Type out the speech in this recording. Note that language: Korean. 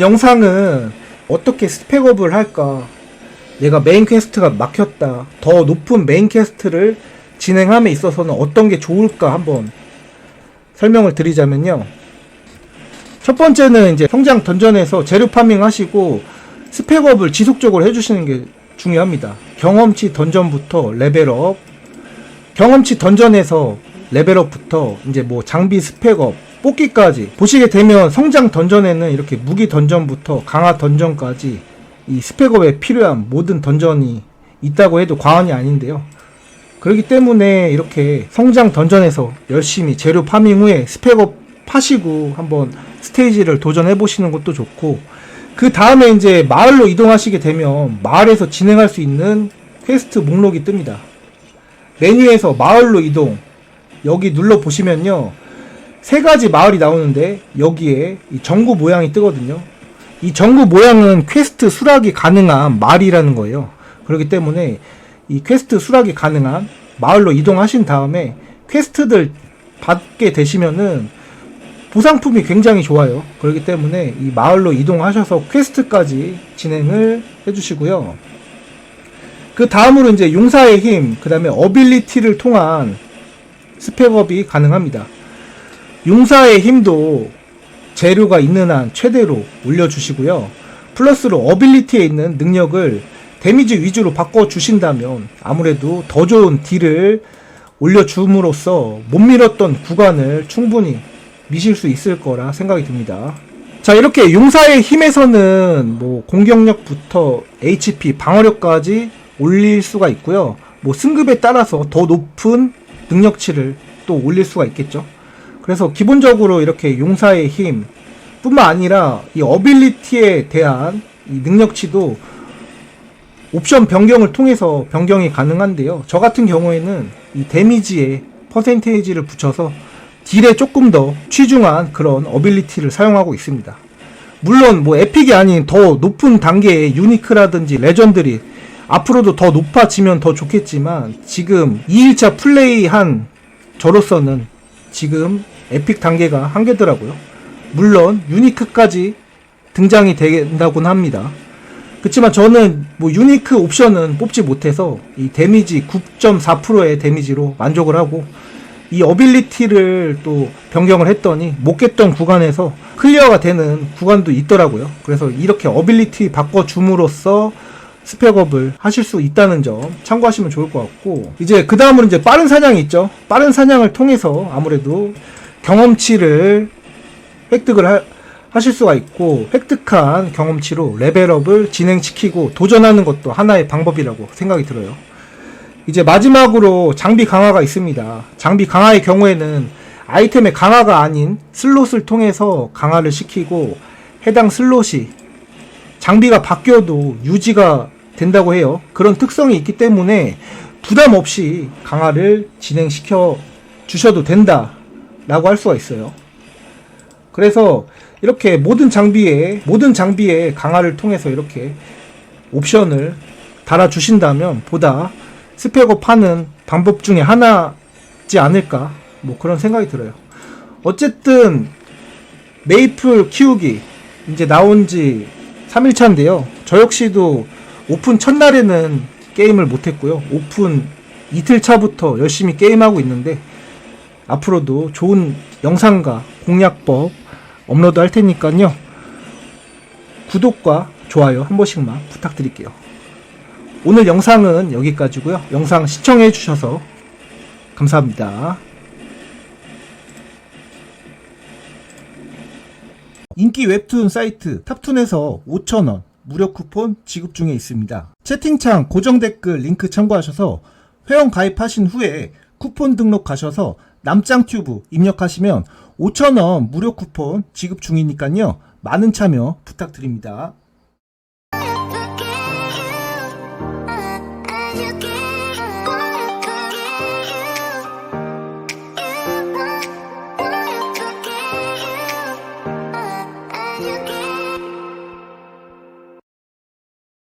영상은 어떻게 스펙업을 할까? 내가 메인 퀘스트가 막혔다. 더 높은 메인 퀘스트를 진행함에 있어서는 어떤 게 좋을까 한번 설명을 드리자면요. 첫 번째는 이제 성장 던전에서 재료 파밍 하시고 스펙업을 지속적으로 해주시는 게 중요합니다. 경험치 던전부터 레벨업, 경험치 던전에서 레벨업부터 이제 뭐 장비 스펙업, 뽑기까지 보시게 되면 성장 던전에는 이렇게 무기 던전부터 강화 던전까지 이 스펙업에 필요한 모든 던전이 있다고 해도 과언이 아닌데요. 그렇기 때문에 이렇게 성장 던전에서 열심히 재료 파밍 후에 스펙업 하시고 한번 스테이지를 도전해 보시는 것도 좋고 그 다음에 이제 마을로 이동하시게 되면 마을에서 진행할 수 있는 퀘스트 목록이 뜹니다. 메뉴에서 마을로 이동 여기 눌러 보시면요 세 가지 마을이 나오는데 여기에 이 전구 모양이 뜨거든요. 이 전구 모양은 퀘스트 수락이 가능한 마을이라는 거예요. 그렇기 때문에 이 퀘스트 수락이 가능한 마을로 이동하신 다음에 퀘스트들 받게 되시면은 보상품이 굉장히 좋아요. 그렇기 때문에 이 마을로 이동하셔서 퀘스트까지 진행을 해주시고요. 그 다음으로 이제 용사의 힘, 그 다음에 어빌리티를 통한 스펙업이 가능합니다. 용사의 힘도 재료가 있는 한 최대로 올려주시고요. 플러스로 어빌리티에 있는 능력을 데미지 위주로 바꿔주신다면 아무래도 더 좋은 딜을 올려줌으로써 못 밀었던 구간을 충분히 미실 수 있을 거라 생각이 듭니다. 자, 이렇게 용사의 힘에서는 뭐 공격력부터 HP, 방어력까지 올릴 수가 있고요. 뭐 승급에 따라서 더 높은 능력치를 또 올릴 수가 있겠죠. 그래서 기본적으로 이렇게 용사의 힘 뿐만 아니라 이 어빌리티에 대한 이 능력치도 옵션 변경을 통해서 변경이 가능한데요. 저 같은 경우에는 이 데미지에 퍼센테이지를 붙여서 딜에 조금 더 취중한 그런 어빌리티를 사용하고 있습니다. 물론 뭐 에픽이 아닌 더 높은 단계의 유니크라든지 레전드리 앞으로도 더 높아지면 더 좋겠지만 지금 2일차 플레이한 저로서는 지금 에픽 단계가 한계더라고요. 물론 유니크까지 등장이 된다곤 합니다. 그렇지만 저는 뭐 유니크 옵션은 뽑지 못해서 이 데미지 9.4%의 데미지로 만족을 하고 이 어빌리티를 또 변경을 했더니 못 깼던 구간에서 클리어가 되는 구간도 있더라고요. 그래서 이렇게 어빌리티 바꿔 줌으로써 스펙업을 하실 수 있다는 점 참고하시면 좋을 것 같고 이제 그 다음으로 이제 빠른 사냥이 있죠. 빠른 사냥을 통해서 아무래도 경험치를 획득을 하, 하실 수가 있고 획득한 경험치로 레벨업을 진행시키고 도전하는 것도 하나의 방법이라고 생각이 들어요. 이제 마지막으로 장비 강화가 있습니다. 장비 강화의 경우에는 아이템의 강화가 아닌 슬롯을 통해서 강화를 시키고 해당 슬롯이 장비가 바뀌어도 유지가 된다고 해요. 그런 특성이 있기 때문에 부담 없이 강화를 진행시켜 주셔도 된다 라고 할 수가 있어요. 그래서 이렇게 모든 장비에 모든 장비의 강화를 통해서 이렇게 옵션을 달아 주신다면 보다 스펙업 하는 방법 중에 하나지 않을까 뭐 그런 생각이 들어요. 어쨌든 메이플 키우기 이제 나온 지 3일차인데요. 저 역시도 오픈 첫날에는 게임을 못했고요. 오픈 이틀 차부터 열심히 게임하고 있는데 앞으로도 좋은 영상과 공략법 업로드 할 테니까요. 구독과 좋아요 한 번씩만 부탁드릴게요. 오늘 영상은 여기까지고요. 영상 시청해 주셔서 감사합니다. 인기 웹툰 사이트 탑툰에서 5,000원 무료 쿠폰 지급 중에 있습니다. 채팅창 고정 댓글 링크 참고하셔서 회원 가입하신 후에 쿠폰 등록하셔서 남짱튜브 입력하시면 5,000원 무료 쿠폰 지급 중이니까요. 많은 참여 부탁드립니다.